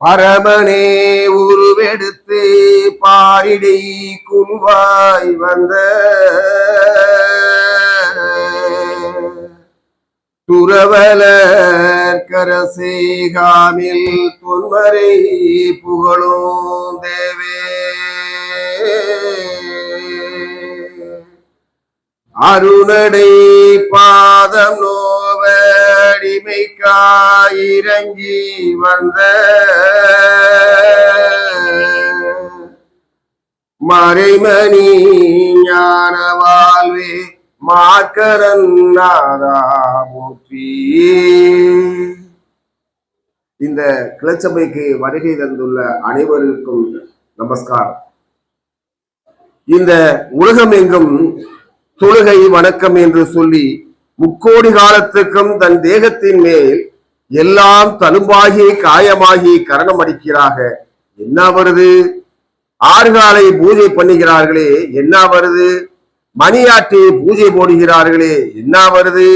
பரமனே உருவெடுத்து பாரிடை குருவாய் வந்த துறவலர் கரசேகாமில் தொன்மரை புகழும் தேவே. அருணடை பாதம் நோவடிமைக்காயிரங்கி வந்த மறைமணி ஞான வாழ்வே மாக்கரன் நாதா இந்த கிளச்சபைக்கு வருகை தந்துள்ள அனைவருக்கும் நமஸ்காரம். இந்த உலகம் எங்கும் தொழுகை வணக்கம் என்று சொல்லி முக்கோடி காலத்துக்கும் தன் தேகத்தின் மேல் எல்லாம் தழும்பாகி காயமாகி கரணம் அடிக்கிறாக என்ன வருது? ஆறுகாலை பூஜை பண்ணுகிறார்களே என்ன வருது? மணியாட்டி பூஜை போடுகிறார்களே என்ன வருது?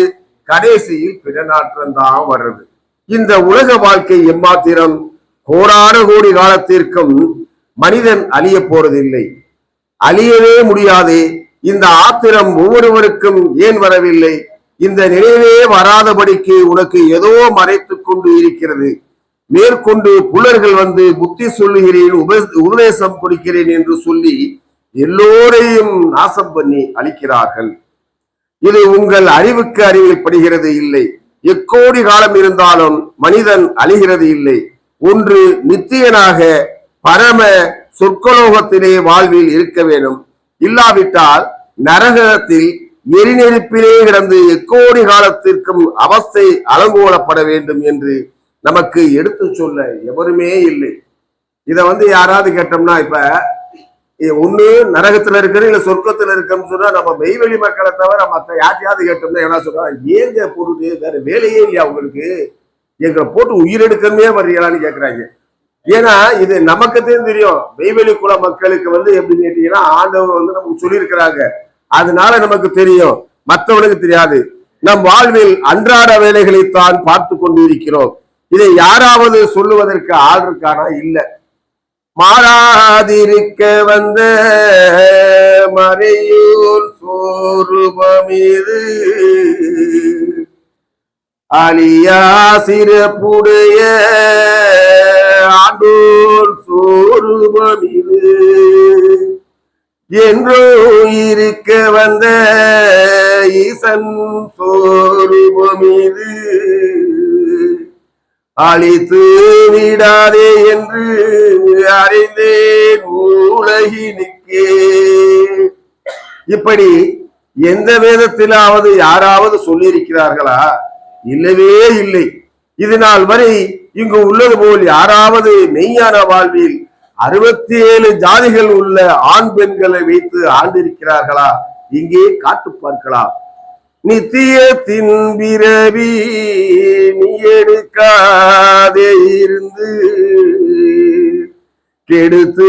கடைசியில் பிறநாற்றம் தான் வர்றது. இந்த உலக வாழ்க்கை எம்மாத்திரம் கோடான கோடி காலத்திற்கும் மனிதன் அழிய போறதில்லை. அழியவே முடியாது இந்த ஆத்திரம் ஒவ்வொருவருக்கும் ஏன் வரவில்லை? இந்த நினைவே வராதபடிக்கு உனக்கு ஏதோ மறைத்து கொண்டு இருக்கிறது. மேற்கொண்டு புலர்கள் வந்து புத்தி சொல்லுகிறேன் உப உபதேசம் கொடுக்கிறேன் என்று சொல்லி எல்லோரையும் நாசம் பண்ணி அழிக்கிறார்கள். இது உங்கள் அறிவுக்கு அறிவில் படுகிறது இல்லை. எக்கோடி காலம் இருந்தாலும் மனிதன் அழிகிறது இல்லை. ஒன்று நித்தியனாக பரம சொற்கலோகத்திலே வாழ்வில் இருக்க வேண்டும். இல்லாவிட்டால் நரகத்தில் எரிநெருப்பிலே கிடந்து எக்கோடி காலத்திற்கும் அவஸ்தை அலங்கோலப்பட வேண்டும் என்று நமக்கு எடுத்து சொல்ல எவருமே இல்லை. இதை வந்து யாராவது கேட்டோம்னா இப்ப ஒண்ணு நரகத்துல இருக்கிற இல்ல சொர்க்கத்துல இருக்கன்னு சொன்னா நம்ம மெய்வெளி மக்களை தவிர மத்த யார்ட்டையாவது கேட்டோம்னா என்ன சொல்றா ஏங்க பொருள் வேற வேலையே இல்லையா உங்களுக்கு? எங்களை போட்டு உயிரெடுக்கணுமே வர்றீங்களான்னு கேக்குறாங்க. ஏன்னா இது நமக்குத்தான் தெரியும். மெய்வெளி குல மக்களுக்கு வந்து எப்படி கேட்டீங்கன்னா ஆண்டவர் வந்து நமக்கு சொல்லியிருக்கிறாங்க. அதனால நமக்கு தெரியும். மற்றவனுக்கு தெரியாது. நம் வாழ்வில் அன்றாட வேலைகளைத்தான் பார்த்து கொண்டு இருக்கிறோம் இதை யாராவது சொல்லுவதற்கு ஆள் இருக்கானா? இல்லை. மாறாதிருக்க வந்த மறையூர் சோறுபமிது அழியா சிறப்புடைய ஆண்டோர் சோறுபமிது என்றோ இருக்க வந்த ஈசன் சோறுபமிது அழித்து விடாதே என்று அறிந்தேன் உலகினுக்கே இப்படி எந்த வேதத்திலாவது யாராவது சொல்லியிருக்கிறார்களா? இல்லவே இல்லை. இது நாள் வரை இங்கு உள்ளது போல் யாராவது மெய்யான வாழ்வில் அறுபத்தி ஏழு ஜாதிகள் உள்ள ஆண் பெண்களை வைத்து ஆண்டிருக்கிறார்களா? இங்கே காட்டு பார்க்கலாம். நித்தியத்தின் பிறவி நீ எடுக்காதே இருந்து. கெடுத்து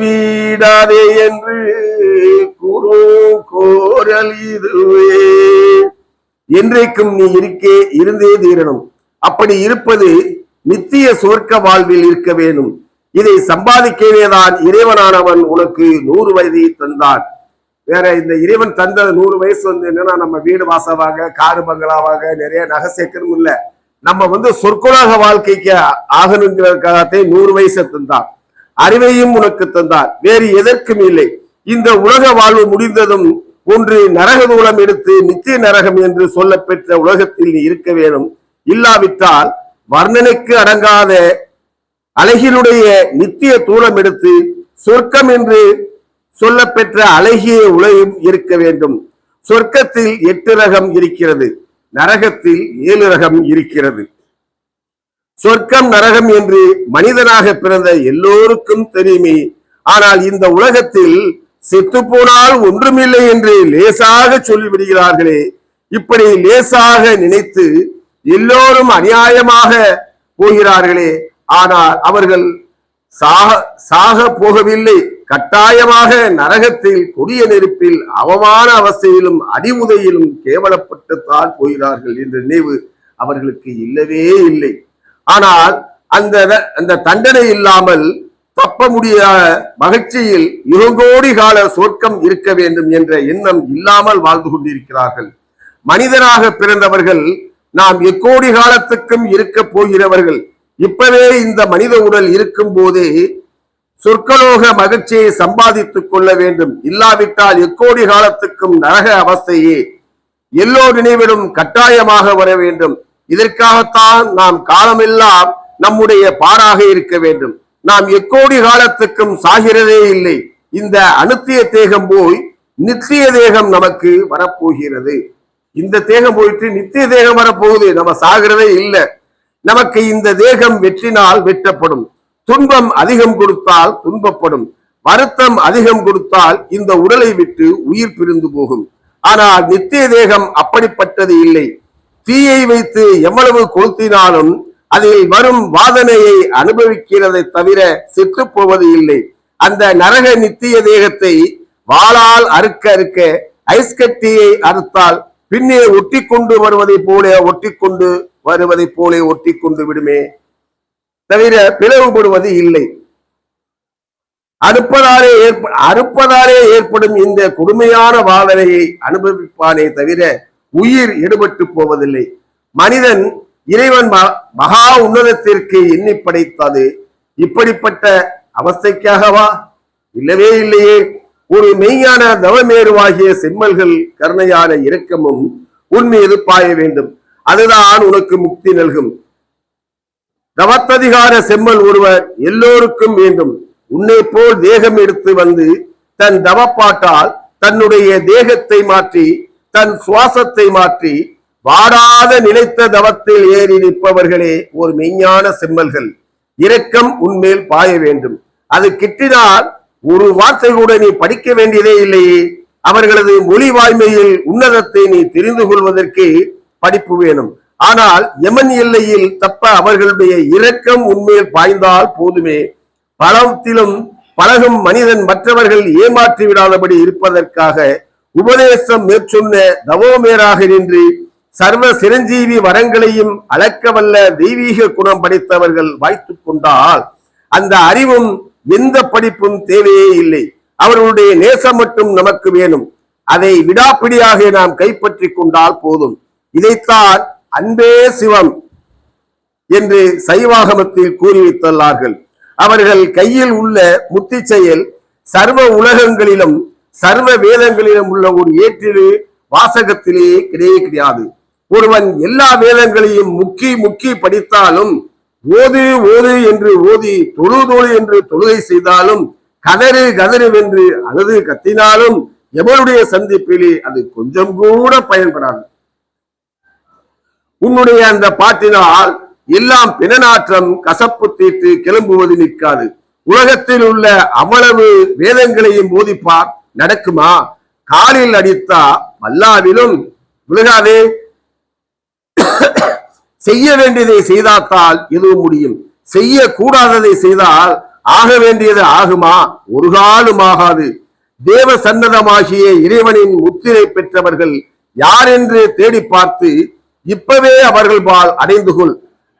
வீடாதே என்று குரு கோரல் இதுவே. என்றைக்கும் நீ இருக்கே இருந்தே தீரணும். அப்படி இருப்பது நித்திய சொர்க்க வாழ்வில் இருக்க வேணும் இதை சம்பாதிக்கவேதான் இறைவனானவன் உனக்கு நூறு வயதை தந்தான். வேற இந்த இறைவன் தந்த நூறு வயசு வந்து என்னன்னா நம்ம வீடு வாசவாக காரு பங்களாவாக நிறைய நகை சேர்க்கணும் இல்ல. நம்ம வந்து சொற்குலக வாழ்க்கைக்கு ஆகணுங்கிறதுக்காகத்தே நூறு வயசை தந்தான் அறிவையும் உனக்கு தந்தார். வேறு எதற்கும் இல்லை. இந்த உலக வாழ்வு முடிந்ததும் ஒன்று நரக தூளம் எடுத்து நித்திய நரகம் என்று சொல்ல பெற்ற உலகத்தில் நீ இருக்க வேணும் இல்லாவிட்டால் வர்ணனைக்கு அடங்காத அழகினுடைய நித்திய தூளம் எடுத்து சொர்க்கம் என்று சொல்லப்பெற்ற அழகிய உலகம் இருக்க வேண்டும். சொர்க்கத்தில் எட்டு ரகம் இருக்கிறது. நரகத்தில் ஏழு ரகம் இருக்கிறது. சொர்க்கம் நரகம் என்று மனிதனாக பிறந்த எல்லோருக்கும் தெரியுமே. ஆனால் இந்த உலகத்தில் செத்து போனால் ஒன்றுமில்லை என்று லேசாக சொல்லிவிடுகிறார்களே. இப்படி லேசாக நினைத்து எல்லோரும் அநியாயமாக போகிறார்களே. ஆனால் அவர்கள் சாக சாக போகவில்லை. கட்டாயமாக நரகத்தில் கொடிய நெருப்பில் அவமான அவஸ்தையிலும் அடிமுதையிலும் கேவலப்பட்டுத்தான் போகிறார்கள் என்ற நினைவு அவர்களுக்கு இல்லவே இல்லை. ஆனால் அந்த அந்த தண்டனை இல்லாமல் தப்ப முடியாத மகிழ்ச்சியில் இருங்கோடி கால சொர்க்கம் இருக்க வேண்டும் என்ற எண்ணம் இல்லாமல் வாழ்ந்து கொண்டிருக்கிறார்கள். மனிதனாக பிறந்தவர்கள் நாம் எக்கோடி காலத்துக்கும் இருக்க போகிறவர்கள் இப்பவே இந்த மனித உடல் இருக்கும் போதே சொற்கலோக மகிழ்ச்சியை சம்பாதித்துக் கொள்ள வேண்டும். இல்லாவிட்டால் எக்கோடி காலத்துக்கும் நரக அவஸ்தையே. எல்லோ நினைவிலும் கட்டாயமாக வர வேண்டும். இதற்காகத்தான் நாம் காலமெல்லாம் நம்முடைய பாராக இருக்க வேண்டும். நாம் எக்கோடி காலத்துக்கும் சாகிறதே இல்லை. இந்த அனுத்திய தேகம் போய் நித்திய தேகம் நமக்கு வரப்போகிறது. இந்த தேகம் போயிட்டு நித்திய தேகம் வரப்போகுது. நம்ம சாகிறதே இல்லை. நமக்கு இந்த தேகம் வெற்றினால் வெட்டப்படும். துன்பம் அதிகம் கொடுத்தால் துன்பப்படும். வருத்தம் அதிகம் கொடுத்தால் இந்த உடலை விட்டு உயிர் பிரிந்து போகும். ஆனால் நித்திய தேகம் அப்படிப்பட்டது இல்லை. தீயை வைத்து எவ்வளவு கொளுத்தினாலும் அதில் வரும் வாதனையை அனுபவிக்கிறதை தவிர செத்து போவது இல்லை. அந்த நரக நித்திய தேகத்தை வாளால் அறுக்க அறுக்க ஐஸ் கட்டியை அறுத்தால் பின்னே ஒட்டி கொண்டு வருவதை போல ஒட்டி கொண்டு வருவதை போல ஒட்டி கொண்டு விடுமே. தவிர பிளவுபடுவது இல்லை. அறுப்பதாலே ஏற்ப அறுப்பதாலே ஏற்படும் இந்த கொடுமையான வாதனையை அனுபவிப்பானே தவிர உயிர் எடுபட்டு போவதில்லை. மனிதன் இறைவன் மகா உன்னதத்திற்கு எண்ணி படைத்தது. இப்படிப்பட்ட அவஸ்தைக்காகவா? இல்லவே இல்லையே. ஒரு மெய்யான தவமேருவாகிய செம்மல்கள் கருணையான இரக்கமும் உன் மீது பாய வேண்டும். அதுதான் உனக்கு முக்தி நல்கும். தவத்ததிகார செம்மல் ஒருவர் எல்லோருக்கும் வேண்டும். உன்னை போல் தேகம் எடுத்து வந்து தன் தவப்பாட்டால் தன்னுடைய தேகத்தை மாற்றி தன் சுவாசத்தை மாற்றி வாடாத நிலைத்த தவத்தில் ஏறி நிற்பவர்களே ஒரு மெய்ஞான செம்மல்கள். இரக்கம் உன்மேல் பாய வேண்டும். அது கிட்டினால் ஒரு வார்த்தை கூட நீ படிக்க வேண்டியதே இல்லையே. அவர்களது மொழி வாய்மையில் உன்னதத்தை நீ தெரிந்து கொள்வதற்கு படிப்பு வேணும். ஆனால் யமன் எல்லையில் தப்ப அவர்களுடைய இரக்கம் உண்மையில் பாய்ந்தால் போதுமே. பலத்திலும் பழகும் மனிதன் மற்றவர்கள் ஏமாற்றி விடாதபடி இருப்பதற்காக உபதேசம் மேற்சொன்ன தவோமேராக நின்று சர்வ சிரஞ்சீவி வரங்களையும் அளக்கவல்ல தெய்வீக குணம் படைத்தவர்கள் வாய்த்து கொண்டால் அந்த அறிவும் எந்த படிப்பும் தேவையே இல்லை. அவர்களுடைய நேசம் மட்டும் நமக்கு வேணும். அதை விடாப்பிடியாக நாம் கைப்பற்றி கொண்டால் போதும். இதைத்தான் அன்பே சிவம் என்று சைவாகமத்தில் கூறி வைத்துள்ளார்கள் அவர்கள் கையில் உள்ள முத்தி செயல் சர்வ உலகங்களிலும் சர்வ வேதங்களிலும் உள்ள ஒரு ஏற்றிலே வாசகத்திலே கிடையே கிடையாது. ஒருவன் எல்லா வேதங்களையும் முக்கி முக்கி படித்தாலும் ஓது ஓது என்று ஓதி தொழு தொழு என்று தொழுகை செய்தாலும் கதறு கதறு என்று அழுது கத்தினாலும் எவருடைய சந்திப்பிலே அது கொஞ்சம் கூட பயன்படாது. உன்னுடைய அந்த பாட்டினால் எல்லாம் பிணநாற்றம் கசப்பு தீட்டு கிளம்புவது நிற்காது. உலகத்தில் உள்ள அவ்வளவு வேதங்களையும் போதிப்பார் நடக்குமா? காலில் அடித்தா பல்லாவிலும் விழுகாதே. செய்ய வேண்டியதை செய்தாத்தால் எதுவும் முடியும். செய்ய கூடாததை செய்தால் ஆக வேண்டியது ஆகுமா? ஒரு காலம் ஆகாது. தேவ சன்னதமாகிய இறைவனின் முத்திரை பெற்றவர்கள் யார் என்று தேடி பார்த்து இப்பவே அவர்கள் பால் அடைந்து கொள்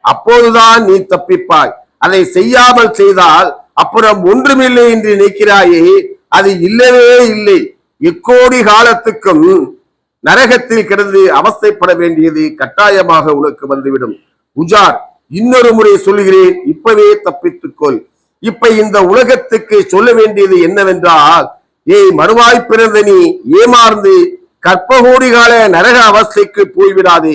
அப்போதுதான் நீ தப்பிப்பாய். அதை செய்யாமல் செய்தால் அப்புறம் ஒன்றுமில்லை என்று நினைக்கிறாயே அது இல்லவே இல்லை. எக்கோடி காலத்துக்கும் நரகத்தில் கிடந்து அவஸ்தைப்பட வேண்டியது கட்டாயமாக உனக்கு வந்துவிடும். உஜார் இன்னொரு முறை சொல்கிறேன் இப்பவே தப்பித்துக்கொள். இப்ப இந்த உலகத்துக்கு சொல்ல வேண்டியது என்னவென்றால் ஏய் மறுவாய் பிறந்த நீ ஏமாந்து கற்பகோடி கால நரக அவஸ்தைக்கு போய்விடாதே.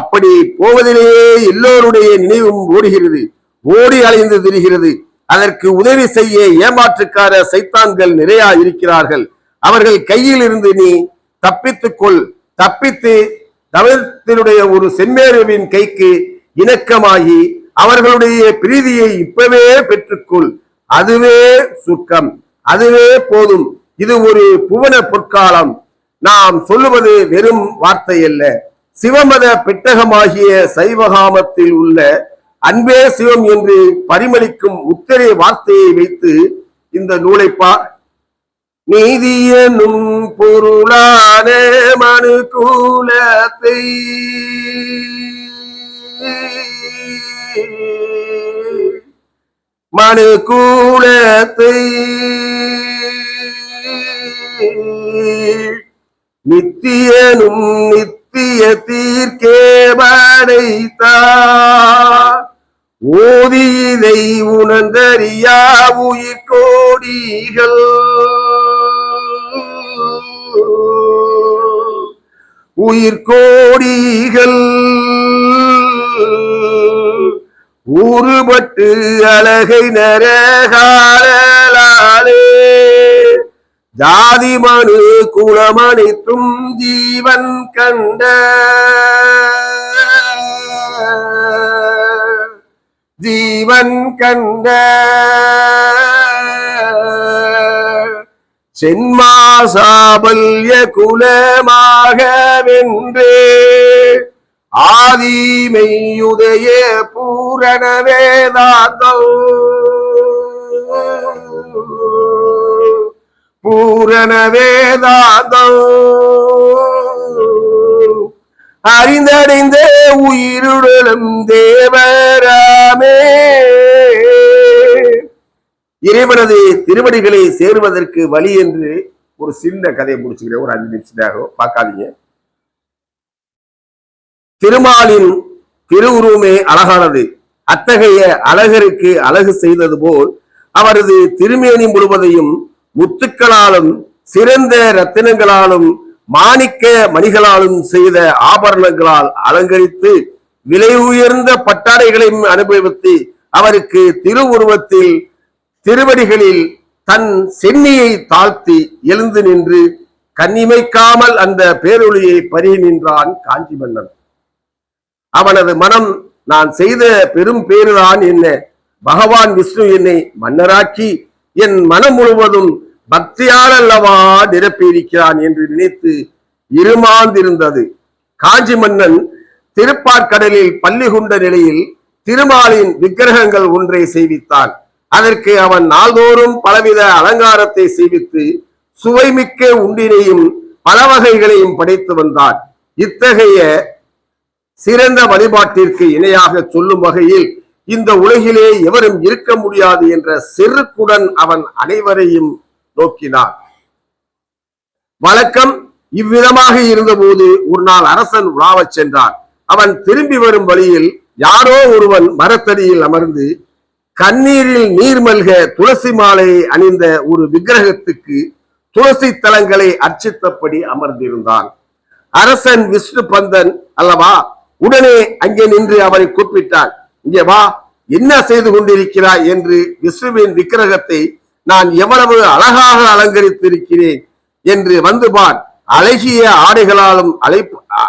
அப்படி போவதிலேயே எல்லோருடைய நினைவும் ஓடுகிறது ஓடி அலைந்து திரிகிறது. அதற்கு உதவி செய்ய ஏமாற்றுக்கார சைத்தான்கள் நிறைய இருக்கிறார்கள். அவர்கள் கையில் இருந்து நீ தப்பித்துக்கொள் தப்பித்து தமிழத்தினுடைய ஒரு செம்மேருவின் கைக்கு இணக்கமாகி அவர்களுடைய பிரீதியை இப்பவே பெற்றுக்கொள். அதுவே சுக்கம் அதுவே போதும். இது ஒரு புவன பொற்காலம். நாம் சொல்லுவது வெறும் வார்த்தை அல்ல. சிவமத பெட்டகமாகிய சைவகாமத்தில் உள்ள அன்பே சிவம் என்று பரிமளிக்கும் உத்தரே வார்த்தையை வைத்து இந்த நூலை நீதியனும் பொருளான மனு கூலத்தை மனு கூலத்தை நித்தியனும் நித்திய நித்திய தீர்க்கே படைத்தார் ஓதி இதை உணர்ந்தறியா உயிர் கோடிகள் உயிர் கோடிகள் ஊறுபட்டு அழகை நரகாலலா ஜாதி மனு குலமணித்தும் ஜீவன் கண்ட. ஜீவன் கண்ட. சென்மாசாபல்ய குலமாக வென்றே ஆதிமெய்யுதய பூரண பூரண வேதாந்தம். அறிந்தடைந்த உயிருடலும் தேவராமே. இறைவனது திருவடிகளை சேருவதற்கு வழி என்று ஒரு சின்ன கதையை முடிச்சுக்கிறேன். ஒரு அஞ்சு நிமிஷம் பார்க்காதீங்க. திருமாலின் திருவுருவமே அழகானது. அத்தகைய அழகருக்கு அழகு செய்தது போல் அவரது திருமேனி முழுவதையும் முத்துக்களாலும் சிறந்த ரத்தினங்களாலும் மாணிக்க மணிகளாலும் செய்த ஆபரணங்களால் அலங்கரித்து விலை உயர்ந்த பட்டாடைகளையும் அனுபவித்து அவருக்கு திருவுருவத்தில் திருவடிகளில் தன் சென்னியை தாழ்த்தி எழுந்து நின்று கண்ணிமைக்காமல் அந்த பேரொழியை பருகி நின்றான் காஞ்சி மன்னன் அவனது மனம் நான் செய்த பெரும் பேருதான் என்ன பகவான் விஷ்ணு என்னை மன்னராக்கி என் மனம் முழுவதும் பக்தியால் அல்லவா நிரப்பியிருக்கிறான் என்று நினைத்து இருமாந்திருந்தது. காஞ்சி மன்னன் திருப்பாற்கடலில் பள்ளி கொண்ட நிலையில் திருமாலின் விக்கிரகங்கள் ஒன்றை செய்வித்தான். அதற்கு அவன் நாள்தோறும் பலவித அலங்காரத்தை செய்வித்து சுவைமிக்க உண்டினையும் பல வகைகளையும் படைத்து வந்தான். இத்தகைய சிறந்த வழிபாட்டிற்கு இணையாக சொல்லும் வகையில் இந்த உலகிலே எவரும் இருக்க முடியாது என்ற செருக்குடன் அவன் அனைவரையும் நோக்கினார். வழக்கம் இவ்விதமாக இருந்தபோது ஒரு நாள் அரசன் உலாவச் சென்றான். அவன் திரும்பி வரும் வழியில் யாரோ ஒருவன் மரத்தடியில் அமர்ந்து கண்ணீரில் நீர் மல்க துளசி மாலையை அணிந்த ஒரு விக்கிரகத்துக்கு துளசி தலங்களை அர்ச்சித்தபடி அமர்ந்திருந்தான். அரசன் விஷ்ணு பந்தன் அல்லவா? உடனே அங்கே நின்று அவரை கூப்பிட்டான். இங்கே வா என்ன செய்து கொண்டிருக்கிறாய்? என்று விஷ்ணுவின் விக்கிரகத்தை நான் எவ்வளவு அழகாக அலங்கரித்திருக்கிறேன் என்று வந்து பார். அழகிய ஆடைகளாலும் அலை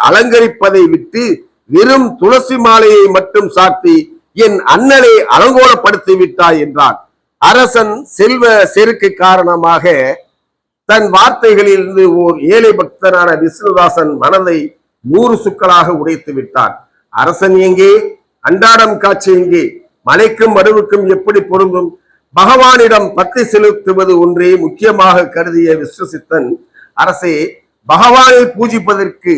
அலங்கரிப்பதை விட்டு வெறும் துளசி மாலையை மட்டும் சாத்தி என் அண்ணனை அலங்கோலப்படுத்தி விட்டாய் என்றான் அரசன் செல்வ செருக்கு காரணமாக தன் வார்த்தைகளில் இருந்து ஓர் ஏழை பக்தனான விஷ்ணுதாசன் மனதை நூறு சுக்களாக உடைத்து விட்டான். அரசன் எங்கே? அன்றாடம் காட்சி எங்கே? மலைக்கும் மடுவுக்கும் எப்படி பொருந்தும்? பகவானிடம் பக்தி செலுத்துவது ஒன்றே முக்கியமாக கருதிய விஸ்வசித்தன் அரசே பகவானை பூஜிப்பதற்கு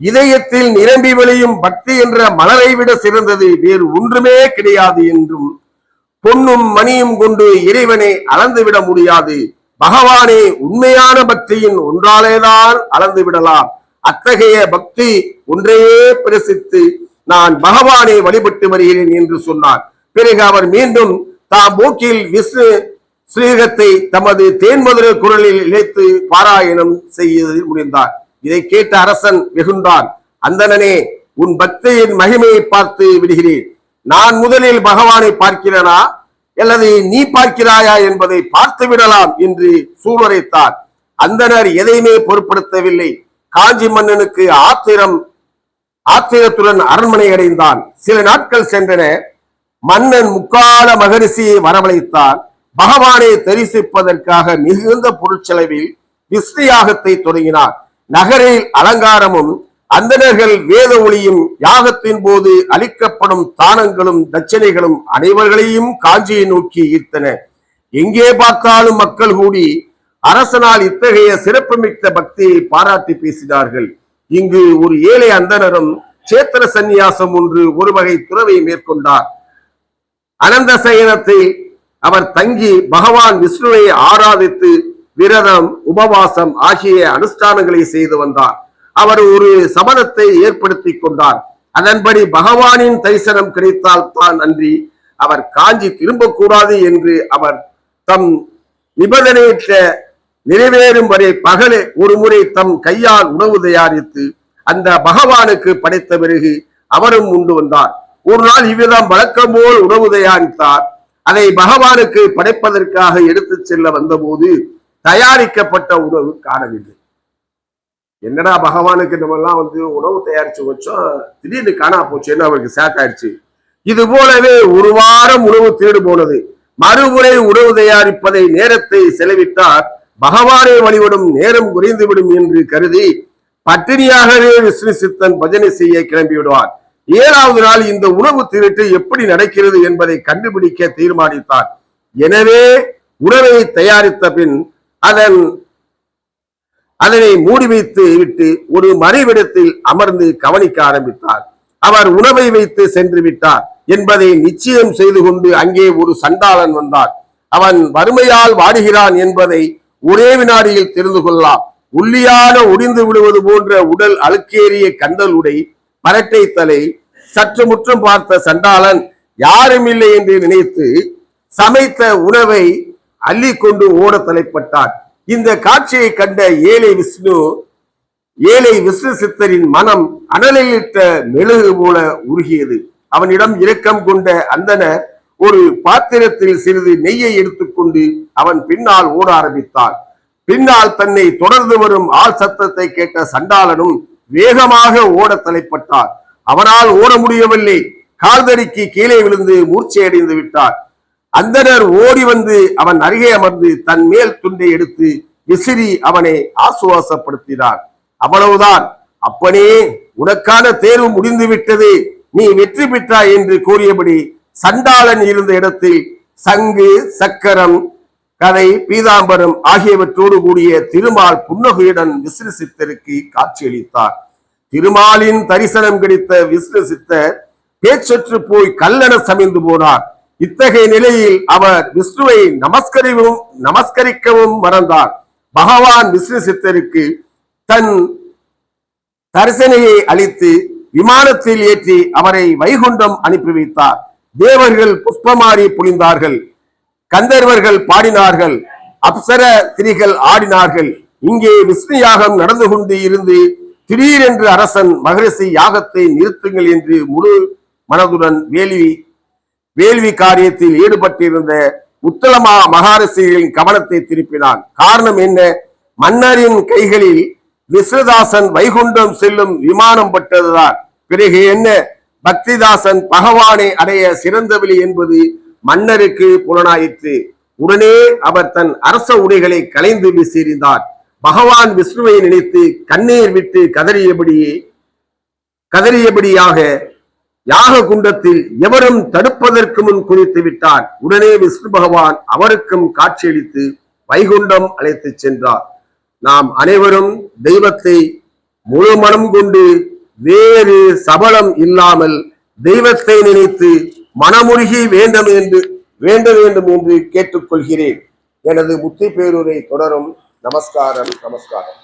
இதயத்தில் நிரம்பி வழியும் பக்தி என்ற மலரை விட சிறந்தது வேறு ஒன்றுமே கிடையாது என்றும் பொன்னும் மணியும் கொண்டு இறைவனை அளந்துவிட முடியாது. பகவானே உண்மையான பக்தியின் ஒன்றாலேதான் அளந்து விடலாம் அத்தகைய பக்தி ஒன்றையே பிரசித்து. நான் பகவானை வழிபட்டு வருகிறேன் என்று சொன்னார். பிறகு அவர் மீண்டும் தாம் மூக்கில் விஷ்ணு ஸ்ரீகத்தை தமது தேன்மதுர குரலில் இழைத்து பாராயணம் செய்ய முடிந்தார். இதை கேட்ட அரசன் வெகுண்டான். அந்தணனே உன் பக்தியின் மகிமையை பார்த்து விடுகிறேன். நான் முதலில் பகவானை பார்க்கிறனா? அல்லது நீ பார்க்கிறாயா என்பதை பார்த்து விடலாம் என்று சூளுரைத்தார். அந்தனர் எதையுமே பொருட்படுத்தவில்லை. காஞ்சி மன்னனுக்கு ஆத்திரம் ஆத்திரத்துடன் அரண்மனை அடைந்தான். சில நாட்கள் சென்றன. மன்னன் முக்கால மகரிஷியை வரவழைத்தான். பகவானை தரிசிப்பதற்காக மிகுந்த பொருட்செலவில் விஷ்ணு தொடங்கினார். நகரில் அலங்காரமும் அந்தனர்கள் வேத ஒளியும் யாகத்தின் போது அளிக்கப்படும் தானங்களும் தட்சணைகளும் அனைவர்களையும் காஞ்சியை நோக்கி ஈர்த்தன. எங்கே பார்த்தாலும் மக்கள் கூடி அரசனால் இத்தகைய சிறப்புமிக்க பக்தியை பாராட்டி பேசினார்கள். இங்கு ஒரு ஏழை அந்தனரும் சேத்திர சந்நியாசம் ஒன்று ஒரு வகை துறவை மேற்கொண்டார். அனந்த சயனத்தில் அவர் தங்கி பகவான் விஷ்ணுவை ஆராதித்து விரதம் உபவாசம் ஆகிய அனுஷ்டானங்களை செய்து வந்தார். அவர் ஒரு சபதத்தை ஏற்படுத்தி கொண்டார். அதன்படி பகவானின் தரிசனம் கிடைத்தால் தான் அன்றி அவர் காஞ்சி திரும்பக்கூடாது என்று அவர் தம் நிபந்தனையிட்ட நிறைவேறும் வரை பகலே ஒரு முறை தம் கையால் உணவு தயாரித்து அந்த பகவானுக்கு படைத்த பிறகு அவரும் உண்டு வந்தார். ஒரு நாள் இவ்விதம் வழக்கம் போல் உணவு தயாரித்தார். அதை பகவானுக்கு படைப்பதற்காக எடுத்து செல்ல வந்தபோது தயாரிக்கப்பட்ட உணவு காணவில்லை. என்னடா பகவானுக்கு நம்ம எல்லாம் வந்து உணவு தயாரிச்சு வச்சோம்? திடீர்னு காணா போச்சுன்னு அவருக்கு சேக் ஆயிடுச்சு. இது போலவே ஒரு வாரம் உணவு தேடு போனது. மறுமுறை உணவு தயாரிப்பதை நேரத்தை செலவிட்டார். பகவானை வழிபடும் நேரம் குறைந்துவிடும் என்று கருதி பட்டினியாகவே விஷ்ணு சித்தன் பஜனை செய்ய கிளம்பி விடுவார் ஏழாவது நாள் இந்த உணவு திருட்டு எப்படி நடக்கிறது என்பதை கண்டுபிடிக்க தீர்மானித்தார். எனவே உணவை தயாரித்த பின் அதன் அதனை மூடி வைத்து விட்டு ஒரு மறைவிடத்தில் அமர்ந்து கவனிக்க ஆரம்பித்தார். அவர் உணவை வைத்து சென்று விட்டார் என்பதை நிச்சயம் செய்து கொண்டு அங்கே ஒரு சண்டாளன் வந்தார் அவன் வறுமையால் வாடுகிறான் என்பதை ஒரே வினாடியில் தெரிந்து கொள்ளலாம். உள்ளியான ஒடிந்து விடுவது போன்ற உடல் அழுக்கேறிய கந்தல் உடை பரட்டை தலை சற்று முற்றும் பார்த்த சண்டாளன் யாரும் இல்லை என்று நினைத்து சமைத்த உணவை அள்ளி கொண்டு ஓட தலைப்பட்டார் இந்த காட்சியை கண்ட ஏழை விஷ்ணு ஏழை விஷ்ணு சித்தரின் மனம் அனலிலிட்ட மெழுகு போல உருகியது. அவனிடம் இரக்கம் கொண்ட அந்தனர் ஒரு பாத்திரத்தில் சிறிது நெய்யை எடுத்துக்கொண்டு அவன் பின்னால் ஓட ஆரம்பித்தான். பின்னால் தன்னை தொடர்ந்து வரும் ஆள் சத்தத்தை கேட்ட சண்டாளனும் வேகமாக ஓட தலைப்பட்டார். அவனால் ஓட முடியவில்லை. கால்தடிக்கு கீழே விழுந்து மூர்ச்சையடைந்து விட்டார். அந்தனர் ஓடி வந்து அவன் அருகே அமர்ந்து தன் மேல் துண்டை எடுத்து விசிறி அவனை ஆசுவாசப்படுத்தினார். அவ்வளவுதான். அப்பனே உனக்கான தேர்வு முடிந்து விட்டது. நீ வெற்றி பெற்றாய் என்று கூறியபடி சண்டாளன் இருந்த இடத்தில் சங்கு சக்கரம் கதை பீதாம்பரம் ஆகியவற்றோடு கூடிய திருமால் புன்னகையுடன் விஷ்ணு சித்தருக்கு காட்சியளித்தார். திருமாலின் தரிசனம் கிடைத்த விஷ்ணு சித்தர் பேச்சற்று போய் கல்லென சமைந்து போனார். இத்தகைய நிலையில் அவர் விஷ்ணுவை நமஸ்கரிவும் நமஸ்கரிக்கவும் மறந்தார். பகவான் விஷ்ணு சித்தருக்கு தன் தரிசனையை அளித்து விமானத்தில் ஏற்றி அவரை வைகுண்டம் அனுப்பி வைத்தார். தேவர்கள் புஷ்பமாரி பொழிந்தார்கள். கந்தர்வர்கள் பாடினார்கள் அப்சர திரிகள் ஆடினார்கள். இங்கே விஷ்ணு யாகம் நடந்து கொண்டு இருந்து திடீரென்று அரசன் மகரிஷி யாகத்தை நிறுத்துங்கள் என்று முழு மனதுடன் வேள்வி வேள்வி காரியத்தில் ஈடுபட்டிருந்த உத்தலமா மகாரிஷிகளின் கவனத்தை திருப்பினான். காரணம் என்ன? மன்னரின் கைகளில் விஸ்வதாசன் வைகுண்டம் செல்லும் விமானம் பட்டதுதான். பிறகு என்ன? பக்திதாசன் பகவானை அடைய சிறந்தவழி என்பது மன்னருக்கு புலனாயிற்று. உடனே அவர் தன் அரச உடைகளை கலைந்து வீசியிருந்தார். பகவான் விஷ்ணுவை நினைத்து கண்ணீர் விட்டு கதறியபடியே கதறியபடியாக யாக குண்டத்தில் எவரும் தடுப்பதற்கு முன் குறித்து விட்டார். உடனே விஷ்ணு பகவான் அவருக்கும் காட்சியளித்து வைகுண்டம் அழைத்து சென்றார். நாம் அனைவரும் தெய்வத்தை முழு மனம் கொண்டு வேறு சபலம் இல்லாமல் தெய்வத்தை நினைத்து மனமுருகி வேண்டும் என்று வேண்ட வேண்டும் என்று கேட்டுக்கொள்கிறேன். எனது முத்தி பேரூரை தொடரும். நமஸ்காரம் நமஸ்காரம்.